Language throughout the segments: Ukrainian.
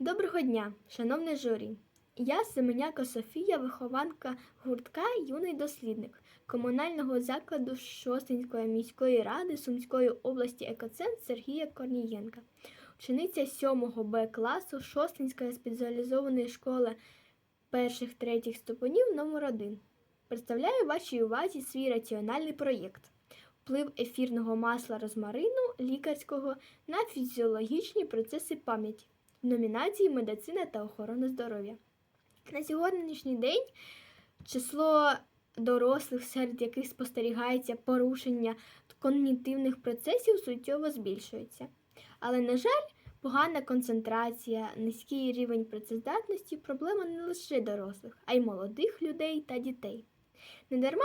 Доброго дня, шановне журі. Я Семеняка Софія, вихованка гуртка Юний дослідник комунального закладу Шостинської міської ради Сумської області екоцентр Сергія Корнієнка, учениця 7 Б класу Шостинської спеціалізованої школи перших третіх ступенів номер 1 Представляю вашій увазі свій раціональний проєкт. Вплив ефірного масла розмарину лікарського на фізіологічні процеси пам'яті номінації Медицина та охорона здоров'я. На сьогоднішній день число дорослих, серед яких спостерігається порушення когнітивних процесів, суттєво збільшується. Але, на жаль, погана концентрація, низький рівень працездатності проблема не лише дорослих, а й молодих людей та дітей. Недарма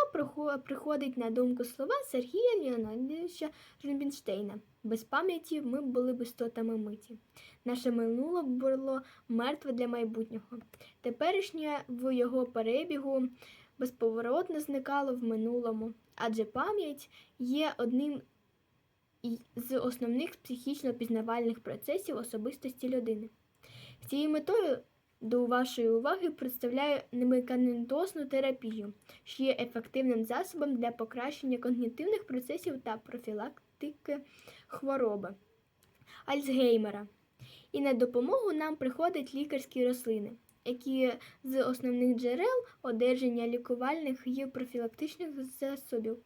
приходить на думку слова Сергія Леонідовича Рубінштейна. Без пам'яті ми були б істотами миті. Наше минуле було мертве для майбутнього. Теперішнє в його перебігу безповоротно зникало в минулому, адже пам'ять є одним з основних психічно-пізнавальних процесів особистості людини. З цією метою до вашої уваги представляю немиканентозну терапію, що є ефективним засобом для покращення когнітивних процесів та профілактики хвороби Альцгеймера. І на допомогу нам приходять лікарські рослини, які з основних джерел одержання лікувальних і профілактичних засобів.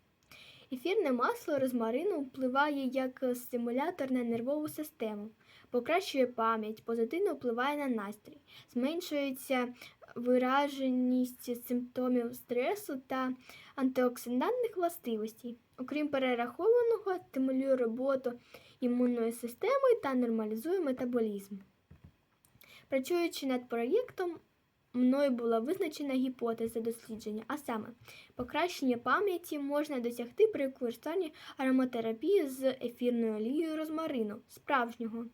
Ефірне масло розмарину впливає як стимулятор на нервову систему, покращує пам'ять, позитивно впливає на настрій, зменшується вираженість симптомів стресу та антиоксидантних властивостей. Окрім перерахованого, стимулює роботу імунної системи та нормалізує метаболізм. Працюючи над проєктом, мною була визначена гіпотеза дослідження, а саме, покращення пам'яті можна досягти при використанні ароматерапії з ефірною олією розмарину, справжнього,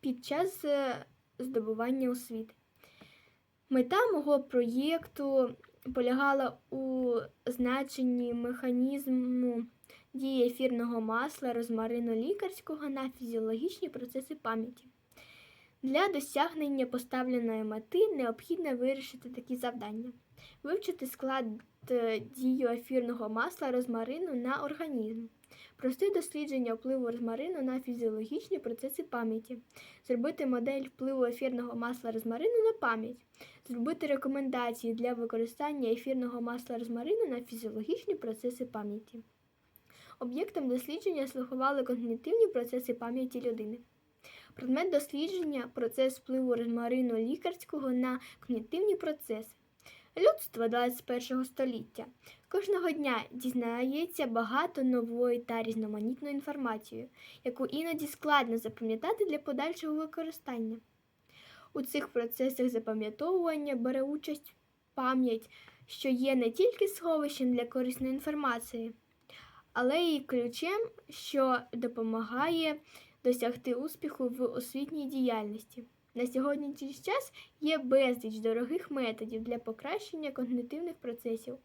під час е, здобування освіти. Мета мого проєкту полягала у значенні механізму дії ефірного масла розмарину лікарського на фізіологічні процеси пам'яті. Для досягнення поставленої мети необхідно вирішити такі завдання: вивчити склад е, дію ефірного масла розмарину на організм, просте дослідження впливу розмарину на фізіологічні процеси пам'яті, зробити модель впливу ефірного масла розмарину на пам'ять, зробити рекомендації для використання ефірного масла розмарину на фізіологічні процеси пам'яті. Об'єктом дослідження слухували когнітивні процеси пам'яті людини. Предмет дослідження процес впливу розмарину лікарського на когнітивні процеси. Людство 21 століття кожного дня дізнається багато нової та різноманітної інформації, яку іноді складно запам'ятати для подальшого використання. У цих процесах запам'ятовування бере участь пам'ять, що є не тільки сховищем для корисної інформації, але й ключем, що допомагає досягти успіху в освітній діяльності. На сьогоднішній час є безліч дорогих методів для покращення когнітивних процесів,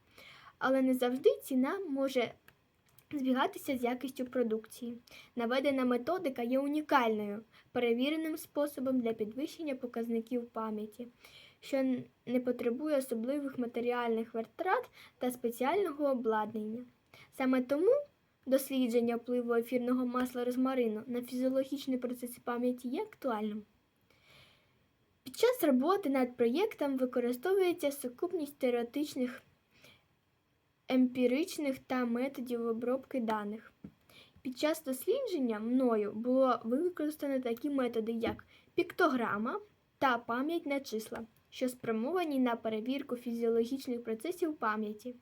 але не завжди ціна може збігатися з якістю продукції. Наведена методика є унікальною, перевіреним способом для підвищення показників пам'яті, що не потребує особливих матеріальних витрат та спеціального обладнання. Саме тому дослідження впливу ефірного масла розмарину на фізіологічні процеси пам'яті є актуальним. Під час роботи над проєктом використовується сукупність теоретичних, емпіричних та методів обробки даних. Під час дослідження мною було використано такі методи, як піктограма та пам'ять на числа, що спрямовані на перевірку фізіологічних процесів пам'яті.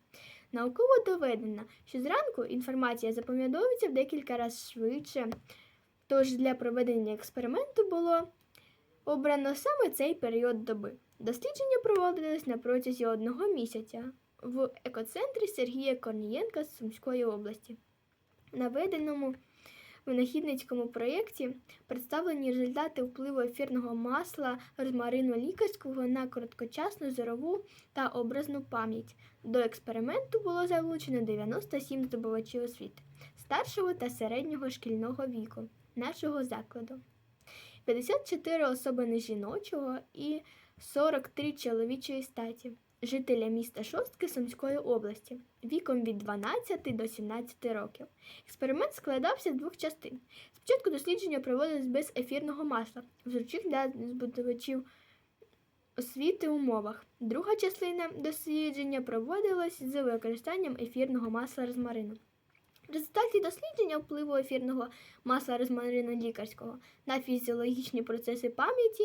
Науково доведено, що зранку інформація запам'ятовується в декілька разів швидше, тож для проведення експерименту було обрано саме цей період доби. Дослідження проводились на протязі одного місяця в екоцентрі Сергія Корнієнка з Сумської області. На веденому винахідницькому проєкті представлені результати впливу ефірного масла розмарину лікарського на короткочасну зорову та образну пам'ять. До експерименту було залучено 97 здобувачів освіти старшого та середнього шкільного віку нашого закладу. 54 особини жіночого і 43 чоловічої статі, жителя міста Шостки Сумської області, віком від 12 до 17 років. Експеримент складався з двох частин. Спочатку дослідження проводилось без ефірного масла в зручних для збудувачів освіти умовах. Друга частина дослідження проводилась з використанням ефірного масла розмарину. В результаті дослідження впливу ефірного масла розмарину лікарського на фізіологічні процеси пам'яті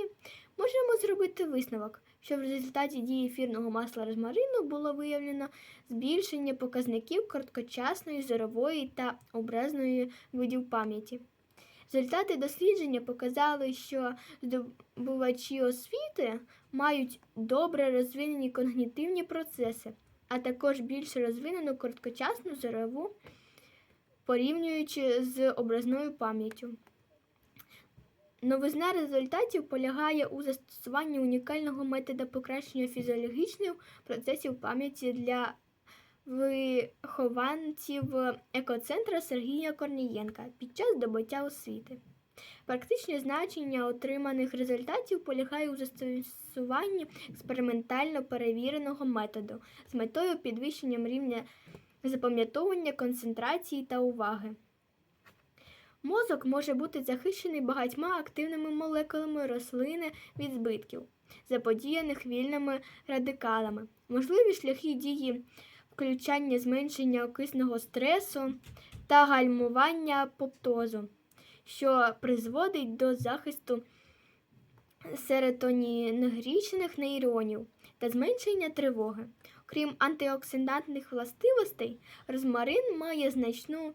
можемо зробити висновок, що в результаті дії ефірного масла розмарину було виявлено збільшення показників короткочасної, зорової та образної видів пам'яті. Результати дослідження показали, що здобувачі освіти мають добре розвинені когнітивні процеси, а також більш розвинену короткочасну зорову, порівнюючи з образною пам'яттю. Новизна результатів полягає у застосуванні унікального метода покращення фізіологічних процесів пам'яті для вихованців екоцентра Сергія Корнієнка під час здобуття освіти. Практичне значення отриманих результатів полягає у застосуванні експериментально перевіреного методу з метою підвищення рівня запам'ятовування, концентрації та уваги. Мозок може бути захищений багатьма активними молекулами рослини від збитків, заподіяних вільними радикалами. Можливі шляхи дії включання зменшення окисного стресу та гальмування поптозу, що призводить до захисту серотонінергічних нейронів та зменшення тривоги. Крім антиоксидантних властивостей, розмарин має значну.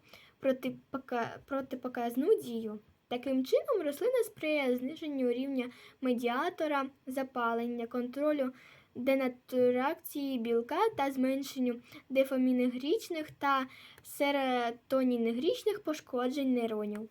Протипоказну дію. Таким чином, рослина сприяє зниженню рівня медіатора запалення, контролю денатуракції білка та зменшенню дефаміногрічних та серотонінергічних пошкоджень нейронів.